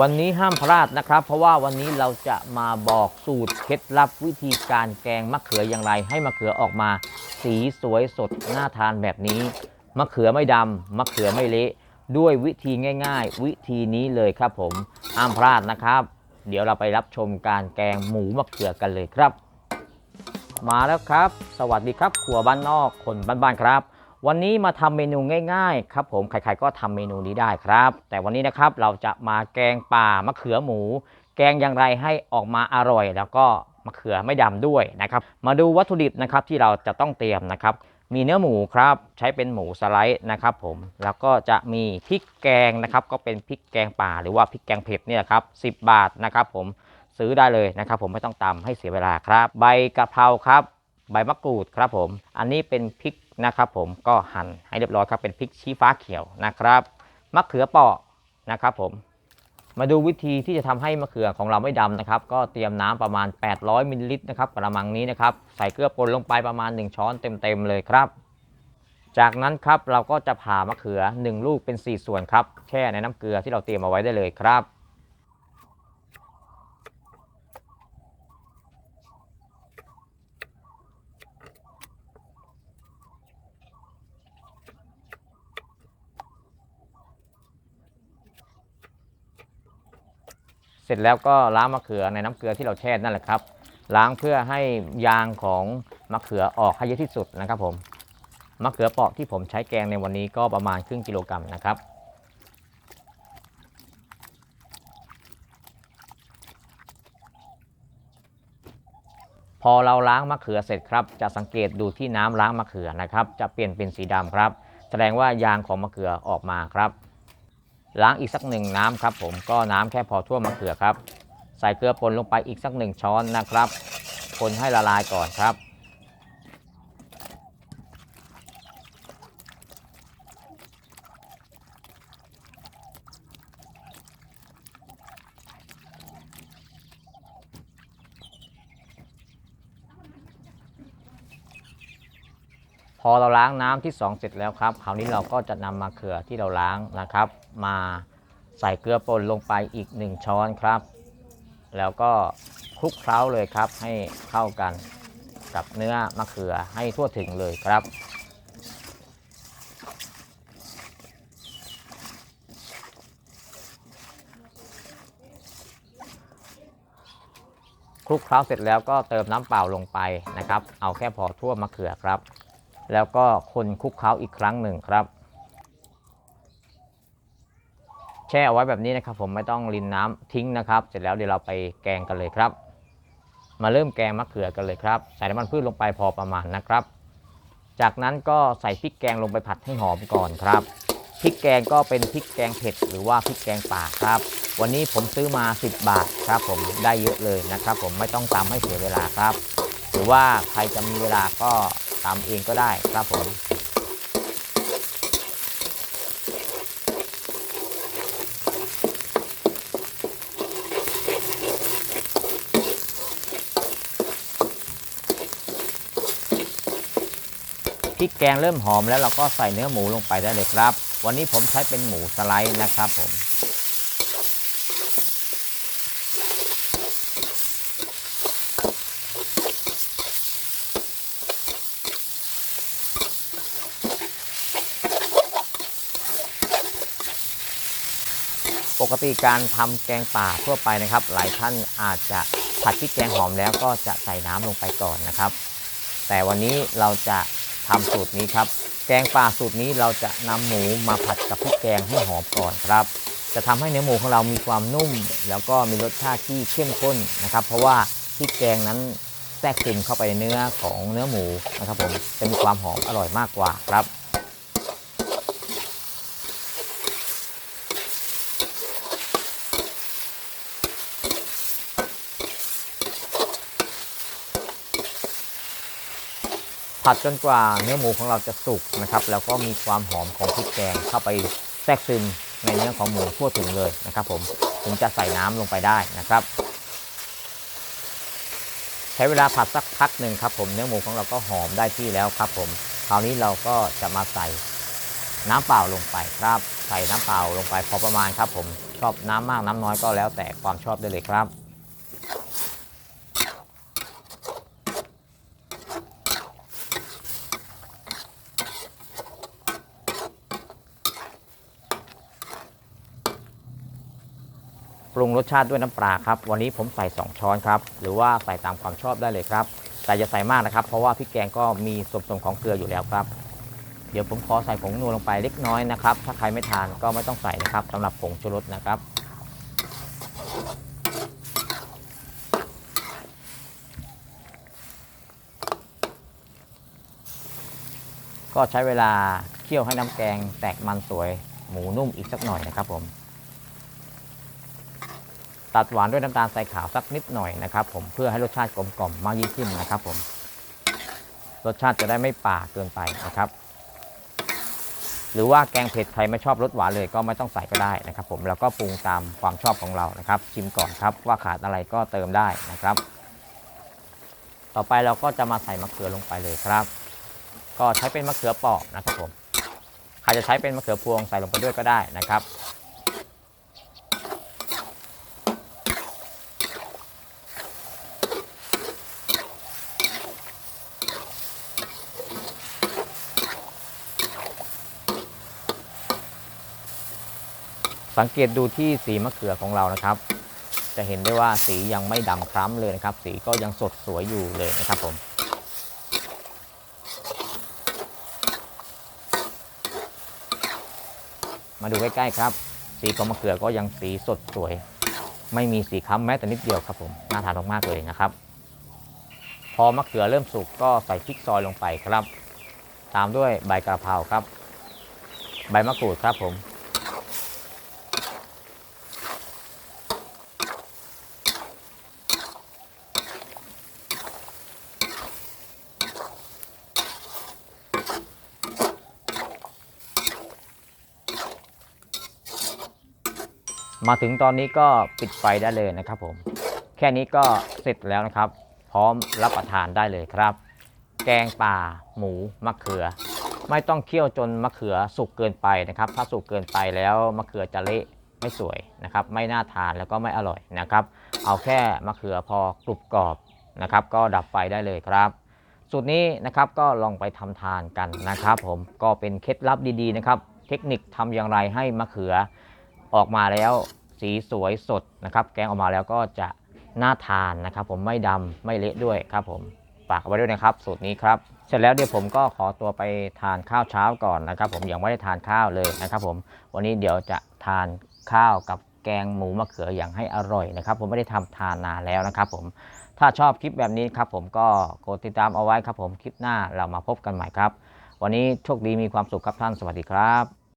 วันนี้ห้ามพลาดนะครับ เพราะว่าวันนี้เราจะมาบอกสูตรเคล็ดลับวิธีการแกงมะเขืออย่างไร ให้มะเขือออกมา สีสวยสดน่าทานแบบนี้ มะเขือไม่ดำมะเขือไม่เละด้วยวิธีง่าย ๆ วิธีนี้เลยครับผมห้ามพลาดนะครับ เดี๋ยวเราไปรับชมการแกงหมูมะเขือกันเลยครับ มาแล้วครับ สวัสดีครับครัวบ้านนอกคนบ้านๆครับ วันนี้มาทำเมนูง่ายๆครับผมใครๆก็ทำเมนูนี้ได้ครับ แต่วันนี้นะครับเราจะมาแกงป่ามะเขือหมู แกงอย่างไรให้ออกมาอร่อย แล้วก็มะเขือไม่ดำด้วยนะครับ มาดูวัตถุดิบนะครับที่เราจะต้องเตรียมนะครับ มีเนื้อหมูครับใช้เป็นหมูสไลด์นะครับผมแล้วก็จะมีพริกแกงนะครับก็เป็นพริกแกงป่าหรือว่าพริกแกงเผ็ดเนี่ยครับ 10 บาทนะครับผมซื้อได้เลยนะครับ ผมไม่ต้องตำให้เสียเวลาครับ ใบกะเพราครับ ใบมะกรูดครับผม อันนี้เป็นพริก นะครับผมก็หั่นให้เรียบร้อยครับเป็นพริกชี้ฟ้าเขียวนะครับมะเขือเปาะนะครับผมมาดูวิธีที่จะทำให้มะเขือของเราไม่ดำนะครับ ก็เตรียมน้ำประมาณ 800มิลลิลิตรนะครับกระมังนี้นะครับใส่เกลือป่นลงไปประมาณ 1 ช้อนเต็มๆเลยครับ จากนั้นครับเราก็จะผ่ามะเขือ 1 ลูกเป็น 4 ส่วนครับแช่ในน้ำเกลือที่เราเตรียมเอาไว้ได้เลยครับ ร็จแล้วก็ล้างมะเขือในน้ำเกลือที่เราแช่นั่นแหละครับ ล้างเพื่อให้ยางของมะเขือออกให้เยอะที่สุดนะครับผมมะเขือเปาะที่ผมใช้แกงในวันนี้ก็ประมาณครึ่งกิโลกรัมนะครับพอเราล้างมะเขือเสร็จครับ จะสังเกตดูที่น้ำล้างมะเขือนะครับ จะเปลี่ยนเป็นสีดำครับ แสดงว่ายางของมะเขือออกมาครับ ล้างอีกสักหนึ่งน้ำครับผมก็น้ำแค่พอทั่วมะเขือครับ ใส่เกลือป่นลงไปอีกสักหนึ่งช้อนนะครับ คนให้ละลายก่อนครับ พอเราล้างน้ำที่ 2 เสร็จแล้วครับ คราวนี้เราก็จะนำมะเขือที่เราล้างนะครับ มาใส่เกลือป่นลงไปอีก 1 ช้อนครับ แล้วก็คลุกเคล้าเลยครับให้เข้ากันกับเนื้อมะเขือให้ทั่วถึงเลยครับ คลุกเคล้าเสร็จแล้วก็เติมน้ำเปล่าลงไปนะครับ เอาแค่พอทั่วมะเขือครับ แล้วก็คนคลุกเคล้าอีกครั้งหนึ่งครับ แช่เอาไว้แบบนี้นะครับ ผมไม่ต้องรินน้ำทิ้งนะครับ เสร็จแล้วเดี๋ยวเราไปแกงกันเลยครับ มาเริ่มแกงมะเขือกันเลยครับ ใส่น้ำมันพืชลงไปพอประมาณนะครับ จากนั้นก็ใส่พริกแกงลงไปผัดให้หอมก่อนครับพริกแกงก็เป็นพริกแกงเผ็ดหรือว่าพริกแกงป่าครับ วันนี้ผมซื้อมา 10 บาทครับ ผมได้เยอะเลยนะครับ ผมไม่ต้องตำให้เสียเวลาครับ หรือว่าใครจะมีเวลาก็ตำเองก็ได้ครับผม ริกแกงเริ่มหอมแล้วเราก็ใส่เนื้อหมูลงไปได้เลยครับ วันนี้ผมใช้เป็นหมูสไลด์นะครับผมปกติการทำแกงป่าทั่วไปนะครับ หลายท่านอาจจะผัดพริกแกงหอมแล้วก็จะใส่น้ำลงไปก่อนนะครับ แต่วันนี้เราจะ ทำสูตรนี้ครับ แกงป่าสูตรนี้เราจะนำหมูมาผัดกับพริกแกงให้หอมก่อนครับ จะทำให้เนื้อหมูของเรามีความนุ่ม แล้วก็มีรสชาติที่เข้มข้นนะครับ เพราะว่าพริกแกงนั้นแทรกซึมเข้าไปในเนื้อของเนื้อหมูนะครับผมจะมีความหอมอร่อยมากกว่าครับ ผัดจนกว่าเนื้อหมูของเราจะสุกนะครับ แล้วก็มีความหอมของพริกแกงเข้าไปแทรกซึมในเนื้อของหมูทั่วถึงเลยนะครับ ผมถึงจะใส่น้ำลงไปได้นะครับ ใช้เวลาผัดสักพักหนึ่งครับ ผมเนื้อหมูของเราก็หอมได้ที่แล้วครับ ผมคราวนี้เราก็จะมาใส่น้ำเปล่าลงไปครับ ใส่น้ำเปล่าลงไปพอประมาณครับ ผมชอบน้ำมากน้ำน้อยก็แล้วแต่ความชอบได้เลยครับ รุงรสชาติด้วยน้ำปลาครับ วันนี้ผมใส่ 2 ช้อนครับ หรือว่าใส่ตามความชอบได้เลยครับ แต่อย่าใส่มากนะครับ เพราะว่าพริกแกงก็มีส่วนผสมของเกลืออยู่แล้วครับ เดี๋ยวผมขอใส่ผงนัวลงไปเล็กน้อยนะครับ ถ้าใครไม่ทานก็ไม่ต้องใส่นะครับสำหรับผงชูรสนะครับ ก็ใช้เวลาเคี่ยวให้น้ำแกงแตกมันสวยหมูนุ่มอีกสักหน่อยนะครับผม ตัดหวานด้วยน้ำตาลทรายขาวสักนิดหน่อยนะครับผมเพื่อให้รสชาติกลมกล่อมมากยิ่งขึ้นนะครับผมรสชาติจะได้ไม่ป่าเกินไปนะครับ หรือว่าแกงเผ็ดใครไม่ชอบรสหวานเลยก็ไม่ต้องใส่ก็ได้นะครับ ผมแล้วก็ปรุงตามความชอบของเรานะครับ ชิมก่อนครับว่าขาดอะไรก็เติมได้นะครับ ต่อไปเราก็จะมาใส่มะเขือลงไปเลยครับ ก็ใช้เป็นมะเขือเปราะนะครับผมใครจะใช้เป็นมะเขือพวงใส่ลงไปด้วยก็ได้นะครับ สังเกตดูที่สีมะเขือของเรานะครับ จะเห็นได้ว่าสียังไม่ดำคล้ำเลยนะครับ สีก็ยังสดสวยอยู่เลยนะครับผมมาดูใกล้ๆครับ สีของมะเขือก็ยังสีสดสวย ไม่มีสีคล้ำแม้แต่นิดเดียวครับผมน่าทานมากๆเลยนะครับ พอมะเขือเริ่มสุกก็ใส่พริกซอยลงไปครับ ตามด้วยใบกระเพราครับ ใบมะกรูดครับผม มาถึงตอนนี้ก็ปิดไฟได้เลยนะครับผม แค่นี้ก็เสร็จแล้วนะครับ พร้อมรับประทานได้เลยครับ แกงป่า หมูมะเขือ ไม่ต้องเคี่ยวจนมะเขือสุกเกินไปนะครับ ถ้าสุกเกินไปแล้วมะเขือจะเละไม่สวยนะครับ ไม่น่าทานแล้วก็ไม่อร่อยนะครับ เอาแค่มะเขือพอกรุบกรอบนะครับ ก็ดับไฟได้เลยครับสูตรนี้นะครับก็ลองไปทำทานกันนะครับ ผมก็เป็นเคล็ดลับดีๆนะครับ เทคนิคทำอย่างไรให้มะเขือ ออกมาแล้วสีสวยสดนะครับ แกงออกมาแล้วก็จะน่าทานนะครับ ผมไม่ดำไม่เละด้วยครับผมฝากเอาไว้ด้วยนะครับ สูตรนี้ครับ เสร็จแล้วเดี๋ยวผมก็ขอตัวไปทานข้าวเช้าก่อนนะครับ ผมยังไม่ได้ทานข้าวเลยนะครับ ผมวันนี้เดี๋ยวจะทานข้าวกับแกงหมูมะเขืออย่างให้อร่อยนะครับ ผมไม่ได้ทำทานนานแล้วนะครับ ผมถ้าชอบคลิปแบบนี้ครับ ผมก็กดติดตามเอาไว้ครับ ผมคลิปหน้าเรามาพบกันใหม่ครับ วันนี้โชคดีมีความสุขครับท่านสวัสดีครับ